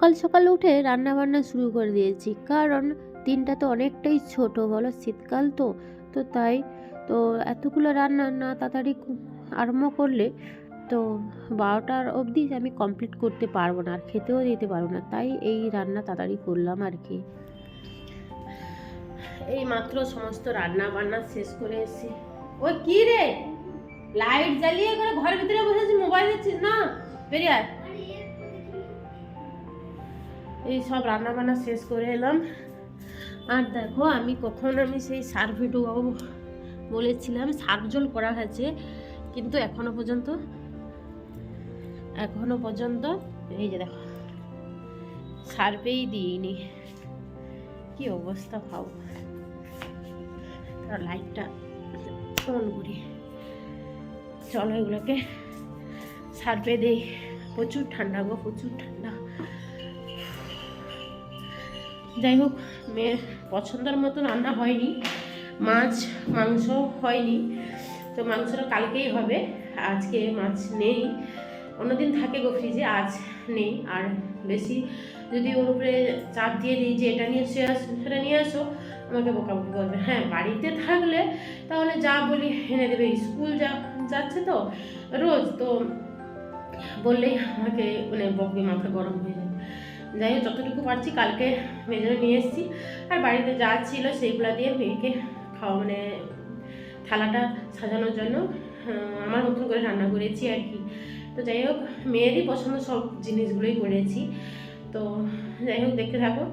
সকাল সকাল উঠে রান্না বান্না শুরু করে দিয়েছি। কারণ দিনটা তো অনেকটাই ছোট, বলো শীতকাল তো। তো তাই, তো এতগুলো রান্না না তাড়াতাড়ি আরম্ভ করলে তো বারোটার অবধি আমি কমপ্লিট করতে পারব না আর খেতেও দিতে পারব না। তাই এই রান্না তাড়াতাড়ি করলাম আর কি। এই মাত্র সমস্ত রান্না বান্না শেষ করে এসেছি। ওই কি রে? লাইট জ্বালিয়ে করে ঘরের ভিতরে বসেছি মোবাইল না? বেরিয়ে আয়। এই সব রান্না বান্না শেষ করে এলাম। আর দেখো, আমি কখন আমি সেই সার্ভে ঢুকাবো বলেছিলাম সার্ফ জল করা হয়েছে, কিন্তু এখনও পর্যন্ত এখনও পর্যন্ত, এই যে দেখো, সার্ভেই দিইনি। কি অবস্থা ভাব লাইটটা অন করি। চলো এগুলোকে সার্ভে দেই। প্রচুর ঠান্ডা গো, প্রচুর ঠান্ডা। যাই হোক, মেয়ের পছন্দের মতো রান্না হয়নি। মাছ, মাংস হয়নি। তো মাংসটা কালকেই হবে, আজকে মাছ নেই। অন্যদিন থাকে গো ফ্রিজে আজ নেই। আর বেশি যদি ওর উপরে চাপ দিয়ে দিই যে এটা নিয়ে এসে আসো সেটা নিয়ে আসো, আমাকে বকাবকি করবে। হ্যাঁ বাড়িতে থাকলে তাহলে যা বলি এনে দেবে। স্কুল যা, যাচ্ছে তো রোজ, তো বললেই আমাকে মানে বকবে মাথা গরম হয়ে যাই হোক, যতটুকু পারছি কালকে মেজরে নিয়ে এসেছি। আর বাড়িতে যা ছিল সেইগুলো দিয়ে মেয়েকে খাওয়া মানে থালাটা সাজানোর জন্য আমার মতন করে রান্না করেছি আর কি। তো যাই হোক, মেয়েরই পছন্দ সব জিনিসগুলোই করেছি। তো যাই হোক, দেখতে থাকো।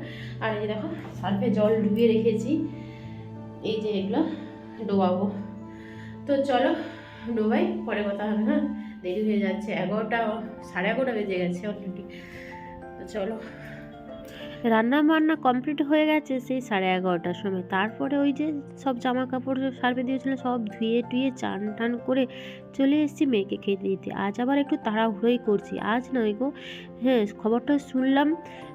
আর এই দেখো, সার্ফে জল ডুবিয়ে রেখেছি। এই যে এগুলো ডোবাবো। তো চলো, ডোবাই, পরে কথা হবে হ্যাঁ? দেরি হয়ে যাচ্ছে, এগারোটা, সাড়ে এগারোটা বেজে গেছে অলরেডি তো চলো। রান্না বান্না কমপ্লিট হয়ে গেছে সেই সাড়ে এগারোটার সময়। তারপরে ওই যে সব জামা কাপড় সার্ভে দিয়েছিল, সব ধুয়ে টুয়ে চান টান করে চলে এসেছি মেয়েকে খেতে দিতে। আজ আবার একটু তাড়াহুড়োই করছি। আজ নয় গো। হ্যাঁ খবরটা শুনলাম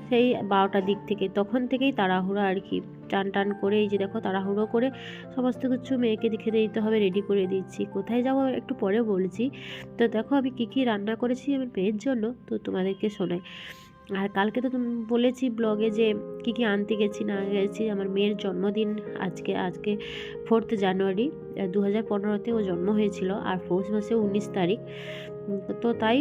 সেই বারোটার দিক থেকে। তখন থেকেই তাড়াহুড়ো আর কি। টান টান করে এই যে দেখো তাড়াহুড়ো করে সমস্ত কিছু মেয়েকে খেতে দিতে হবে রেডি করে দিচ্ছি। কোথায় যাব একটু পরে বলছি। তো দেখো আমি কী কী রান্না করেছি আমার মেয়ের জন্য, তো তোমাদেরকে শোনাই। আর কালকে তো বলেছি ব্লগে যে কী কী আনতে গেছি, না গেছি। আমার মেয়ের জন্মদিন আজকে আজকে ফোর্থ জানুয়ারি দু হাজার পনেরোতে ও জন্ম হয়েছিল আর পৌষ মাসে উনিশ তারিখ। তো তাই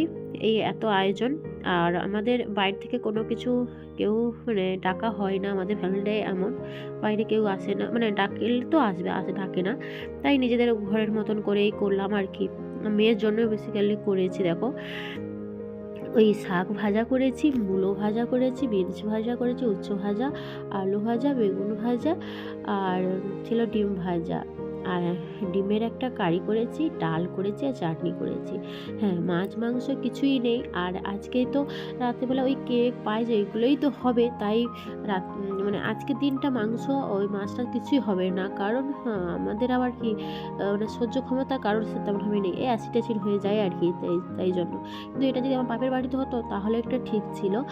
এই এত আয়োজন। আর আমাদের বাইরে থেকে কোনো কিছু কেউ মানে ডাকা হয় না, আমাদের ফ্যামিলিটাই এমন। বাইরে কেউ আসে না মানে ডাকলে তো আসবে, আসে, ডাকে না। তাই নিজেদের ঘরের মতন করেই করলাম আর কি। মেয়ের জন্য বেসিক্যালি করেছি, দেখো। ওই শাক ভাজা করেছি, মূলো ভাজা করেছি, বিনস ভাজা করেছি, উচ্চ ভাজা, আলু ভাজা, বেগুন ভাজা, আর ছিল ডিম ভাজা। আর ডিমের একটা কারি করেছি, ডাল করেছি আর চাটনি করেছি। হ্যাঁ মাছ, মাংস কিছুই নেই। আর আজকে তো রাত্রেবেলা ওই কেক, পায়েস এইগুলোই তো হবে। তাই রাত মানে আজকে দিনটা মাংস, ওই মাছটা কিছুই হবে না। কারণ হ্যাঁ আমাদের আবার কি মানে সহ্য ক্ষমতা কারোর তেমনভাবে নেই। এই অ্যাসিড অ্যাসিড হয়ে যায় আর কি, তাই তাই জন্য। কিন্তু এটা যদি আমার বাপের বাড়িতে হতো, তাহলে একটা ঠিক ছিল।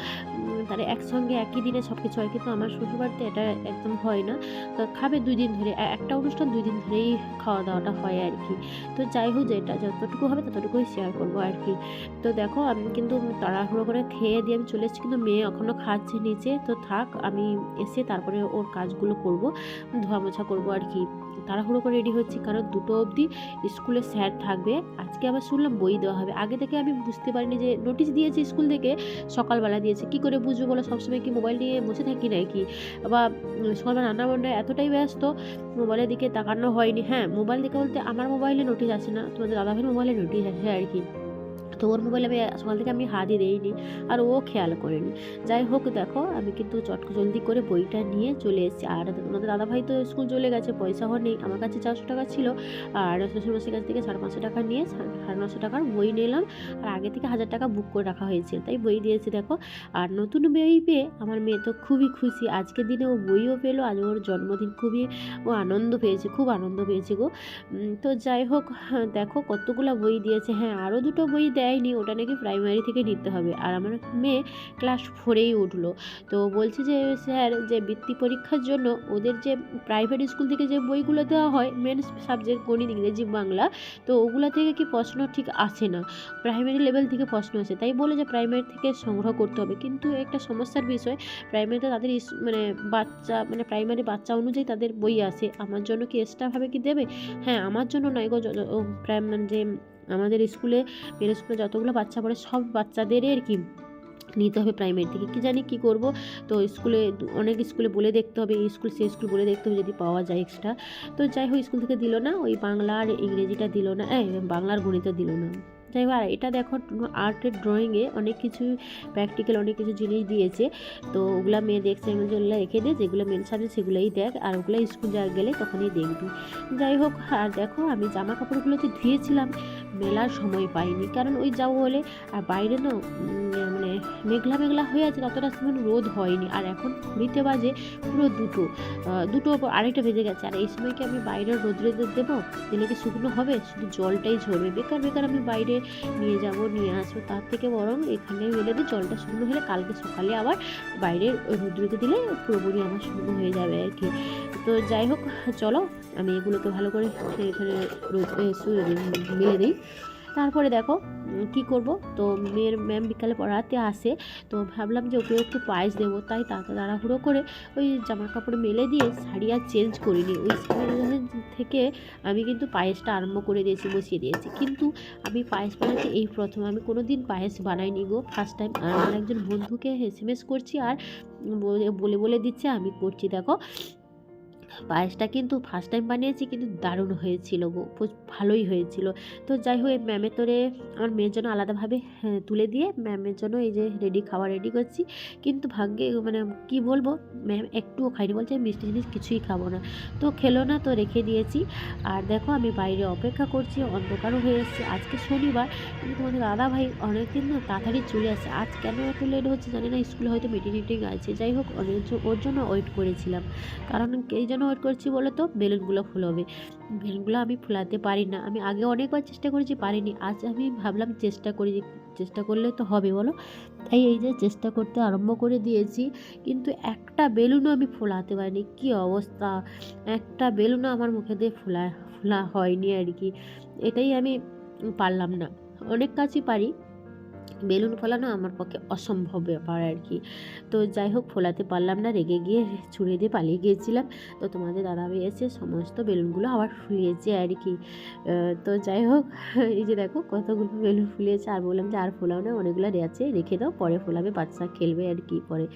তাহলে একসঙ্গে একই দিনে সব কিছু হয়। কিন্তু আমার শ্বশুরবাড়িতে এটা একদম হয় না। তো খাবে দুই দিন ধরে। একটা অনুষ্ঠান দুই দিন ধরেই খাওয়া দাওয়াটা হয় আর কি। তো যাই হোক, যেটা যতটুকু হবে ততটুকুই শেয়ার করব আর কি। তো দেখো, আমি কিন্তু তাড়াহুড়ো করে খেয়ে দিয়ে আমি চলে এসেছি, কিন্তু মেয়ে এখনও খাচ্ছে নিচে। তো থাক, আমি এসে তারপরে ওর কাজগুলো করব ধোয়া মোছা করব আর কি। তাড়াহুড়ো করে রেডি হচ্ছি, কারণ দুটো অবধি স্কুলে স্যার থাকবে। আজকে আবার শুনলাম বই দেওয়া হবে। আগে থেকে আমি বুঝতে পারিনি যে নোটিশ দিয়েছে স্কুল থেকে, সকালবেলা দিয়েছে। কি করে বুঝব বলো? সবসময় কি মোবাইল নিয়ে বসে থাকি নাকি? বা সকালবেলা রান্না বান্নায় এতটাই ব্যস্ত মোবাইলের দিকে তাকানো হয়নি। হ্যাঁ মোবাইল দেখে বলতে আমার মোবাইলে নোটিশ আসে না, তোমাদের দাদাভাইয়ের মোবাইলে নোটিশ আসে আর কি। তো ওর মোবাইলে আমি সকাল থেকে আমি হাতই দিইনি আর ও খেয়াল করেনি। যাই হোক দেখো আমি কিন্তু চট জলদি করে বইটা নিয়ে চলে এসেছি। আর তোমাদের দাদাভাই তো স্কুল চলে গেছে পয়সা হওয়ার নেই। আমার কাছে চারশো টাকা ছিল আর শ্বশুরমশাইয়ের কাছ থেকে সাড়ে পাঁচশো টাকা নিয়ে সাড়ে নশো টাকার বই নিলাম। আর আগে থেকে হাজার টাকা বুক করে রাখা হয়েছে তাই বই দিয়েছি দেখো। আর নতুন বই পেয়ে আমার মেয়ে তো খুবই খুশি। আজকের দিনে ও বইও পেল আজ ওর জন্মদিন খুবই ও আনন্দ পেয়েছে খুব আনন্দ পেয়েছে গো। তো যাই হোক হ্যাঁ, দেখো কতগুলো বই দিয়েছে। হ্যাঁ আরও দুটো বই দেয়নি, ওটা নাকি প্রাইমারি থেকে নিতে হবে। আর আমার মেয়ে ক্লাস ফোরেই উঠল। তো বলছে যে, স্যার, যে বৃত্তি পরীক্ষার জন্য ওদের যে প্রাইভেট স্কুল থেকে যে বইগুলো দেওয়া হয় মেন সাবজেক্ট গণিত, ইংরেজি, বাংলা, তো ওগুলো থেকে কি প্রশ্ন ঠিক আসে না? প্রাইমারি লেভেল থেকে প্রশ্ন আসে। তাই বলে যে প্রাইমারি থেকে সংগ্রহ করতে হবে। কিন্তু একটা সমস্যার বিষয় প্রাইমারিতে তাদের মানে বাচ্চা মানে প্রাইমারি বাচ্চা অনুযায়ী তাদের বই আসে আমার জন্য কি এক্সট্রাভাবে কি দেবে? হ্যাঁ আমার জন্য নয় গো। য- আমাদের স্কুলে মেয়ের স্কুলে যতগুলো বাচ্চা পড়ে সব বাচ্চাদেরই আর কি নিতে হবে প্রাইমারি থেকে। কী জানি কী করব? তো স্কুলে অনেক স্কুলে বলে দেখতে হবে স্কুল সেই স্কুল বলে দেখতে হবে যদি পাওয়া যায় এক্সট্রা তো যাই হোক, স্কুল থেকে দিল না, ওই বাংলার ইংরেজিটা দিল না বাংলার গণিত দিল না। যাই হোক, আর এটা দেখো আর্টের ড্রয়িংয়ে অনেক কিছু প্র্যাকটিক্যাল অনেক কিছু জিনিস দিয়েছে। তো ওগুলো মেয়ে দেখছে, আমি যেগুলো রেখে দে, যেগুলো মেন সাবজেক্ট সেগুলোই দেখ, আর ওগুলো স্কুল যা গেলে তখনই দেখবি। যাই হোক, আর দেখো, আমি জামা কাপড়গুলো যে ধুয়েছিলাম, মেলার সময় পাইনি। কারণ ওই যাব বলে আর বাইরে না মানে মেঘলা মেঘলা হয়ে আছে, ততটা সময় রোদ হয়নি। আর এখন ঘড়িতে বাজে পুরো দুটো। দুটো আড়াইটা বেজে গেছে। আর এই সময় কি আমি বাইরে রোদ্রে দেবো? দিলে কি শুকনো হবে? শুধু জলটাই ঝরবে। বেকার বেকার আমি বাইরে নিয়ে যাব, নিয়ে আসব। তার থেকে বরং এখানে মেলে দিই জলটা শুকনো হলে কালকে সকালে আবার বাইরে রোদ্রুতে দিলে পুরোপুরি আমার শুকনো হয়ে যাবে আর কি। তো যাই হোক, চলো আমি এগুলোকে ভালো করে এখানে মেলে দিই। তারপরে দেখো কি করব? তো মেয়ের ম্যাম বিকালে পড়াতে আসে, তো ভাবলাম যে ওকে একটু পায়েস দেবো। তাই তাড়াতাড়ি তাড়াহুড়ো করে ওই জামা কাপড় মেলে দিয়ে শাড়ি আর চেঞ্জ করিনি। ওই থেকে আমি কিন্তু পায়েসটা আরম্ভ করে দিয়েছি, বসিয়ে দিয়েছি। কিন্তু আমি পায়েস বানাচ্ছি এই প্রথম, আমি কোনো দিন পায়েস বানাইনি গো। ফার্স্ট টাইম আমার একজন বন্ধুকে এস করছি আর বলে বলে দিচ্ছে, আমি করছি। দেখো পায়েসটা কিন্তু ফার্স্ট টাইম বানিয়েছি কিন্তু দারুণ হয়েছিল ভালোই হয়েছিল। তো যাই হোক ম্যামের তোরে আমার মেয়ের জন্য আলাদাভাবে হ্যাঁ, তুলে দিয়ে ম্যামের জন্য এই যে রেডি খাওয়া রেডি করছি। কিন্তু ভাগ্যে মানে কি বলব ম্যাম একটুও খাইনি বলছে মিষ্টি জিনিস কিছুই খাব না। তো খেলো না তো রেখে দিয়েছি। আর দেখো আমি বাইরে অপেক্ষা করছি অন্ধকারও হয়ে এসছে। আজকে শনিবার কিন্তু তোমাদের দাদা ভাই অনেকদিন না তাড়াতাড়ি চলে আসে। আজ কেন এত লেট হচ্ছে জানি না স্কুলে হয়তো মিটিং টিটিং আছে। যাই হোক অনেক ওর জন্য ওয়েট করেছিলাম। কারণ এই জন্য ওয়েট করছি বলে তো? বেলুনগুলো ফুলবে বেলুনগুলো আমি ফুলাতে পারি না। আমি আগে অনেকবার চেষ্টা করেছি, পারিনি। আজ আমি ভাবলাম চেষ্টা করি, চেষ্টা করলে তো হবে বলো। তাই এই যে চেষ্টা করতে আরম্ভ করে দিয়েছি, কিন্তু একটা বেলুনও আমি ফোলাতে পারিনি। কি অবস্থা? একটা বেলুনও আমার মুখে দিয়ে ফোলা ফোলা হয়নি আর কি। এটাই আমি পারলাম না। অনেক কাজই পারি। বেলুন ফোলানো আমার পক্ষে অসম্ভব ব্যাপার আর কি। তো যাই হোক, ফোলাতে পারলাম না, রেগে গিয়ে ছুঁড়ে দিয়ে পালিয়ে গিয়েছিলাম। তো তোমাদের দাদাভাই এসে সমস্ত বেলুনগুলো আবার ফুলিয়েছে আর কি। তো যাই হোক, এই যে দেখো কতগুলো বেলুন ফুলিয়েছে। আর বললাম যে, আর ফোলাও না, অনেকগুলো আছে, রেখে দাও, পরে ফোলাবে, বাচ্চা খেলবে আর কি পরে।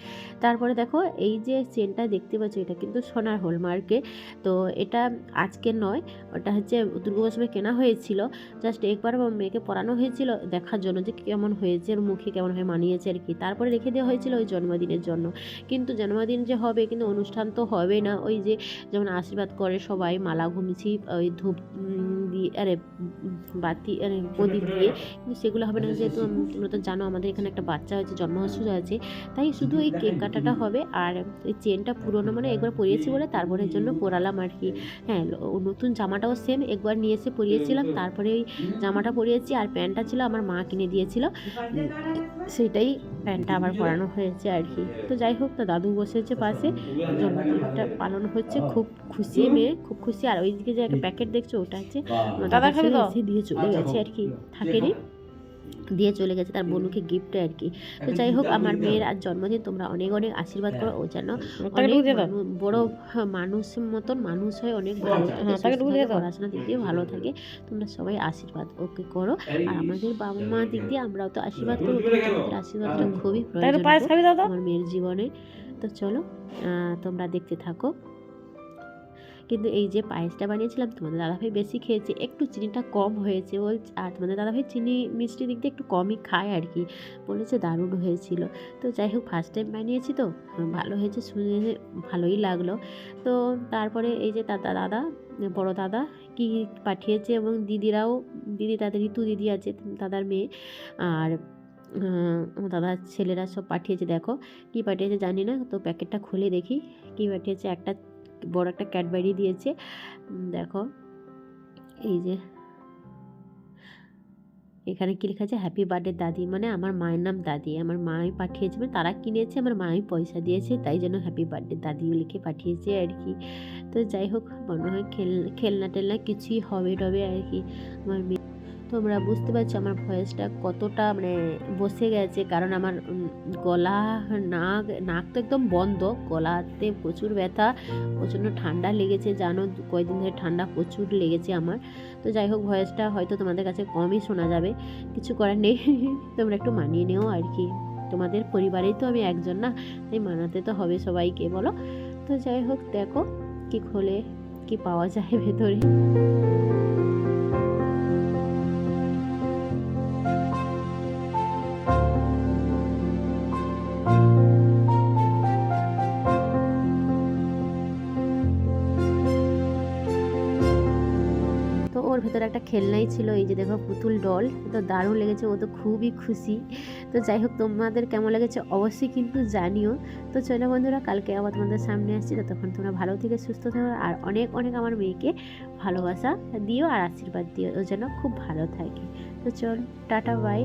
তারপরে দেখো, এই যে চেনটা দেখতে পাচ্ছ, এটা কিন্তু সোনার হলমার্কে তো এটা আজকে নয়, ওটা হচ্ছে দুর্গাপুজোর কেনা হয়েছিল। জাস্ট একবার মেয়েকে পরানো হয়েছিল, দেখার জন্য যে কেমন হয়েছে মুখে কেমনভাবে মানিয়েছে আর কি। তারপরে রেখে দেওয়া হয়েছিল ওই জন্মদিনের জন্য। কিন্তু জন্মদিন যে হবে, কিন্তু অনুষ্ঠান তো হবে না। ওই যে যেমন আশীর্বাদ করে সবাই, মালা ঘুমছি ওই ধূপ দিয়ে আরে বাতি আরে প্রদীপ দিয়ে। কিন্তু সেগুলো হবে না যেহেতু তোমরা তো জানো আমাদের এখানে একটা বাচ্চা হয়েছে জন্মহোৎসব আছে তাই শুধু এই কেক কাটাটা হবে আর এই চেনটা পুরোনো মানে একবার পরিয়েছি বলে তারপরের জন্য পরালাম আর কি। হ্যাঁ নতুন জামাটাও সেম একবার নিয়ে এসে পরিয়েছিলাম তারপরে ওই জামাটা পরিয়েছি আর প্যান্টটা ছিল আমার মা কিনে দিয়েছিল। সেটাই প্যান্টটা আবার পরানো হয়েছে আর কি। তো যাই হোক তো দাদু বসেছে পাশে। জন্মদিনটা পালন হচ্ছে খুব খুশি মেয়ে খুব খুশি। আর ওইদিকে যে একটা প্যাকেট দেখছ ওটা হচ্ছে দাদা খাবে তো? দিয়ে চলে গেছে আর কি থাকেনি। দিয়ে চলে গেছে তার বোনকে গিফট আর কি। তো যাই হোক আমার মেয়ের আজ জন্মদিন তোমরা অনেক অনেক আশীর্বাদ করো ও যেন অনেক বড় হ্যাঁ, মানুষের মতন মানুষ হয় অনেক ভালো থাকে হ্যাঁ। পড়াশোনার দিক দিয়ে ভালো থাকে। তোমরা সবাই আশীর্বাদ ওকে করো। আর আমাদের বাবা মা দিক দিয়ে আমরাও তো আশীর্বাদ করব। কিন্তু আমাদের আশীর্বাদটা খুবই প্রয়োজন আমার মেয়ের জীবনে। তো চলো আহ, তোমরা দেখতে থাকো। কিন্তু এই যে পায়েসটা বানিয়েছিলাম, তোমাদের দাদাভাই বেশি খেয়েছে, একটু চিনিটা কম হয়েছে বল আর তোমাদের দাদাভাই চিনি, মিষ্টি দিক দিয়ে একটু কমই খায় আর কি, বলেছে দারুণ হয়েছিল। তো যাই হোক ফার্স্ট টাইম বানিয়েছি তো, ভালো হয়েছে, শুনে ভালোই লাগল। তো তারপরে এই যে দাদা দাদা, বড় দাদা কি পাঠিয়েছে এবং দিদিরাও, দিদি তাদের, ঋতু দিদি আছে, দাদার মেয়ে, আর দাদার ছেলেরা সব পাঠিয়েছে, দেখো, কি পাঠিয়েছে জানি না, তো প্যাকেটটা খুলে দেখি, কি পাঠিয়েছে, একটা বড় একটা ক্যাডবেরি দিয়েছে। দেখো, এই যে এখানে কী লেখা আছে? হ্যাপি বার্থডে দাদি। মানে আমার মায়ের নাম দাদি। আমার মাই পাঠিয়েছে মানে তারা কিনেছে, আমার মাই পয়সা দিয়েছে, তাই জন্য হ্যাপি বার্থডে দাদিও লিখে পাঠিয়েছে আর কি। তো যাই হোক, মনে হয় খেল খেলনা টেলনা কিছুই হবে টবে আর কি। আমার মেয়ে তোমরা বুঝতে পারছ আমার ভয়েসটা কতটা মানে বসে গেছে, কারণ আমার গলা, নাক নাক তো একদম বন্ধ, গলাতে প্রচুর ব্যথা, প্রচণ্ড ঠান্ডা লেগেছে, জানো কয়েকদিন ধরে ঠান্ডা প্রচুর লেগেছে আমার। তো যাই হোক, ভয়েসটা হয়তো তোমাদের কাছে কমই শোনা যাবে, কিছু করার নেই, তোমরা একটু মানিয়ে নেও আর কি। তোমাদের পরিবারেই তো আমি একজন না, তাই মানাতে তো হবে সবাইকে, বলো? তো যাই হোক, দেখো কি খোলে, কি পাওয়া যায় ভেতরে। ওর ভেতরে একটা খেলনাই ছিল, এই যে দেখো পুতুল ডল তো দারুণ লেগেছে, ও তো খুবই খুশি। তো যাই হোক, তোমাদের কেমন লেগেছে অবশ্যই কিন্তু জানিও। তো চলো বন্ধুরা, কালকে আবার তোমাদের সামনে আসছি, ততক্ষণ তোমরা ভালো থেকে সুস্থ থাকো, আর অনেক অনেক আমার মেয়েকে ভালোবাসা দিও আর আশীর্বাদ দিও, ও যেন খুব ভালো থাকে। তো চল, টাটা বাই